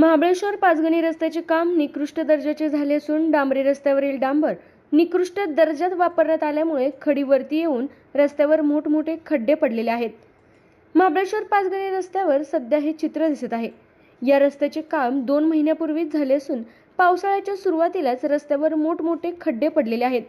महाबळेश्वर पाचगणी रस्त्याचे काम निकृष्ट दर्जाचे झाले असून डांबरी रस्त्यावरील डांबर निकृष्ट दर्जात वापरण्यात आल्यामुळे खडीवरती येऊन रस्त्यावर मोठमोठे खड्डे पडलेले आहेत. महाबळेश्वर पाचगणी रस्त्यावर सध्या हे चित्र दिसत आहे. या रस्त्याचे काम दोन महिन्यापूर्वीच झाले असून पावसाळ्याच्या सुरुवातीलाच रस्त्यावर मोठमोठे खड्डे पडलेले आहेत.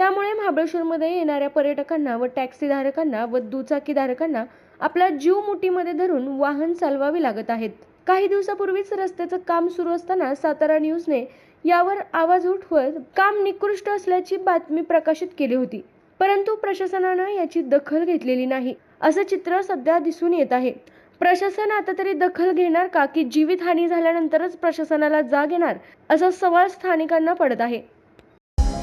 त्यामुळे महाबळेश्वरमध्ये येणाऱ्या पर्यटकांना व टॅक्सीधारकांना व दुचाकीधारकांना आपला जीव मुठीमध्ये धरून वाहन चालवावे लागत आहेत. काही दिवसापूर्वीच रस्त्याचं काम सुरू असताना सातारा न्यूजने यावर आवाज उठवत काम निकृष्ट असल्याची बातमी प्रकाशित केली होती. परंतु प्रशासनानं याची दखल घेतलेली नाही. असं चित्र सध्या दिसून येत आहे. प्रशासन आता तरी दखल घेणार का? की जीवितहानी झाल्यानंतरच प्रशासनाला जाग येणार? असा सवाल स्थानिकांना पडत आहे.